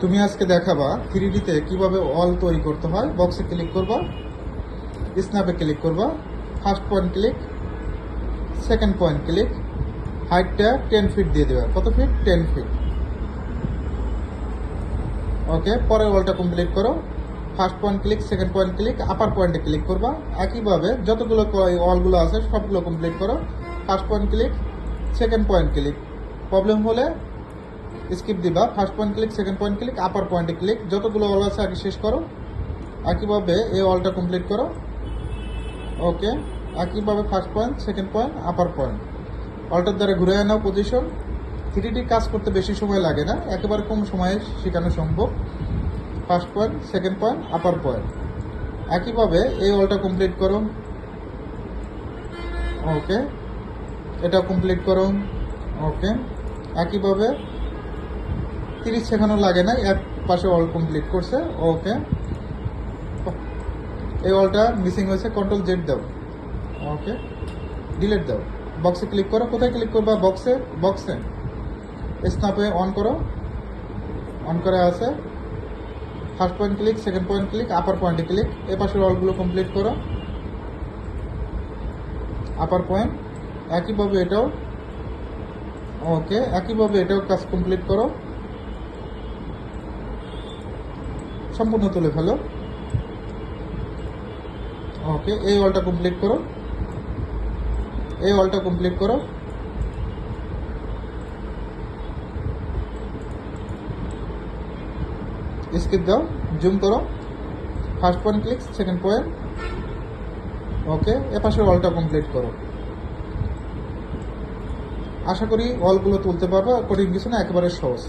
তুমি আজকে দেখাবা থ্রি ডিতে কীভাবে অল তৈরি করতে হয়। বক্সে ক্লিক করবা স্ন্যাপে ক্লিক করবা first point click second point click হাইটটা টেন ফিট দিয়ে দেবে। কত ফিট টেন ফিট ওকে পরের ওয়ালটা কমপ্লিট করো। First point click second point click upper পয়েন্টে ক্লিক করবা। একইভাবে যতগুলো ওয়ালগুলো আছে, সবগুলো কমপ্লিট করো। First point click second point click problem হলে স্কিপ দিবা first point click second point click upper পয়েন্টে ক্লিক যতগুলো ওয়াল আছে আগে শেষ করো। একইভাবে এই অলটা কমপ্লিট করো। ওকে একইভাবে first point second point upper point অলটার দ্বারা ঘুরে নাও পজিশন থ্রি কাজ করতে বেশি সময় লাগে না, একেবারে কম সময়ে শেখানো সম্ভব। First point second point upper point একইভাবে এই অলটা কমপ্লিট করো। ওকে এটা কমপ্লিট করো। ওকে একইভাবে তিরিশ সেকেন্ডও লাগে না, এক পাশে অল কমপ্লিট করছে ওকে এই অলটা মিসিং হয়েছে কন্ট্রোল জেড দাও ওকে ডিলেট দাও বক্সে ক্লিক করো, কোথায় ক্লিক করবা? বক্সে বক্সে স্নাপে অন করো অন করে আছে। First point click second point click upper পয়েন্টে ক্লিক এ পাশের অলগুলো কমপ্লিট করো। আপার পয়েন্ট একইভাবে এটাও ওকে একইভাবে এটাও কাজ কমপ্লিট করো। সম্পূর্ণ তুলে ফেলো। ওকে, এই অলটা কমপ্লিট করো। এই অলটা কমপ্লিট করো। স্কিপ দাও জুম করো। First point click second point okay, এ পাশে অলটা কমপ্লিট করো। আশা করি অলগুলো তুলতে পারব। কঠিন কিছু না একেবারে সহজ।